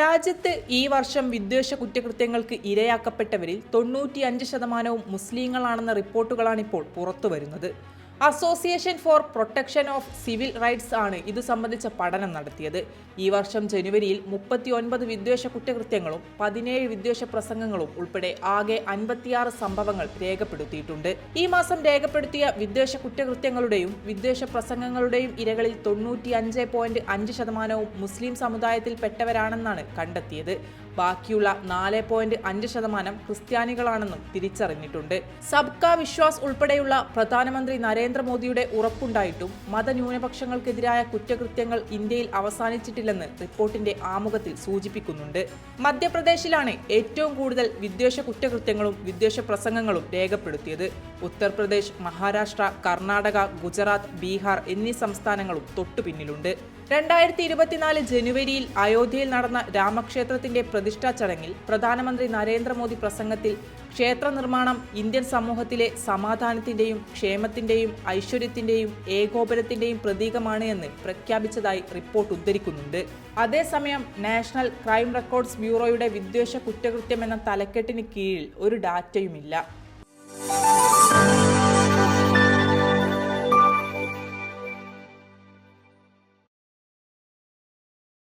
രാജ്യത്ത് ഈ വർഷം വിദ്വേഷ കുറ്റകൃത്യങ്ങൾക്ക് ഇരയാക്കപ്പെട്ടവരിൽ തൊണ്ണൂറ്റിയഞ്ച് ശതമാനവും മുസ്ലിങ്ങളാണെന്ന റിപ്പോർട്ടുകളാണിപ്പോൾ പുറത്തുവരുന്നത്. Association for protection of civil rights ആണ് ഇതു സംബന്ധിച്ച പഠനം നടത്തിയത്. ഈ വർഷം ജനുവരിയിൽ മുപ്പത്തി ഒൻപത് വിദ്വേഷ കുറ്റകൃത്യങ്ങളും പതിനേഴ് വിദ്വേഷ പ്രസംഗങ്ങളും ഉൾപ്പെടെ ആകെ അൻപത്തിയാറ് സംഭവങ്ങൾ രേഖപ്പെടുത്തിയിട്ടുണ്ട്. ഈ മാസം രേഖപ്പെടുത്തിയ വിദ്വേഷ കുറ്റകൃത്യങ്ങളുടെയും വിദ്വേഷ പ്രസംഗങ്ങളുടെയും ഇരകളിൽ തൊണ്ണൂറ്റി അഞ്ച് പോയിന്റ് അഞ്ച് ശതമാനവും മുസ്ലിം സമുദായത്തിൽപ്പെട്ടവരാണെന്നാണ് കണ്ടെത്തിയത്. ബാക്കിയുള്ള നാല് പോയിന്റ് അഞ്ച് ശതമാനം ക്രിസ്ത്യാനികളാണെന്നും തിരിച്ചറിഞ്ഞിട്ടുണ്ട്. സബ്കാ വിശ്വാസ് ഉൾപ്പെടെയുള്ള പ്രധാനമന്ത്രി നരേന്ദ്രമോദിയുടെ ഉറപ്പുണ്ടായിട്ടും മതന്യൂനപക്ഷങ്ങൾക്കെതിരായ കുറ്റകൃത്യങ്ങൾ ഇന്ത്യയിൽ അവസാനിച്ചിട്ടില്ലെന്ന് റിപ്പോർട്ടിന്റെ ആമുഖത്തിൽ സൂചിപ്പിക്കുന്നുണ്ട്. മധ്യപ്രദേശിലാണ് ഏറ്റവും കൂടുതൽ വിദ്വേഷ കുറ്റകൃത്യങ്ങളും വിദ്വേഷ പ്രസംഗങ്ങളും രേഖപ്പെടുത്തിയത്. ഉത്തർപ്രദേശ് മഹാരാഷ്ട്ര കർണാടക ഗുജറാത്ത് ബീഹാർ എന്നീ സംസ്ഥാനങ്ങളും തൊട്ടുപിന്നിലുണ്ട്. രണ്ടായിരത്തി ഇരുപത്തിനാല് ജനുവരിയിൽ അയോധ്യയിൽ നടന്ന രാമക്ഷേത്രത്തിന്റെ പ്രതിഷ്ഠാ ചടങ്ങിൽ പ്രധാനമന്ത്രി നരേന്ദ്രമോദി പ്രസംഗത്തിൽ ക്ഷേത്ര നിർമ്മാണം ഇന്ത്യൻ സമൂഹത്തിലെ സമാധാനത്തിന്റെയും ക്ഷേമത്തിന്റെയും ഐശ്വര്യത്തിന്റെയും ഏകോപനത്തിന്റെയും പ്രതീകമാണ് എന്ന് പ്രഖ്യാപിച്ചതായി റിപ്പോർട്ട് ഉദ്ധരിക്കുന്നുണ്ട്. അതേസമയം നാഷണൽ ക്രൈം റെക്കോർഡ്സ് ബ്യൂറോയുടെ വിദ്വേഷ കുറ്റകൃത്യം എന്ന തലക്കെട്ടിന് കീഴിൽ ഒരു ഡാറ്റയുമില്ല.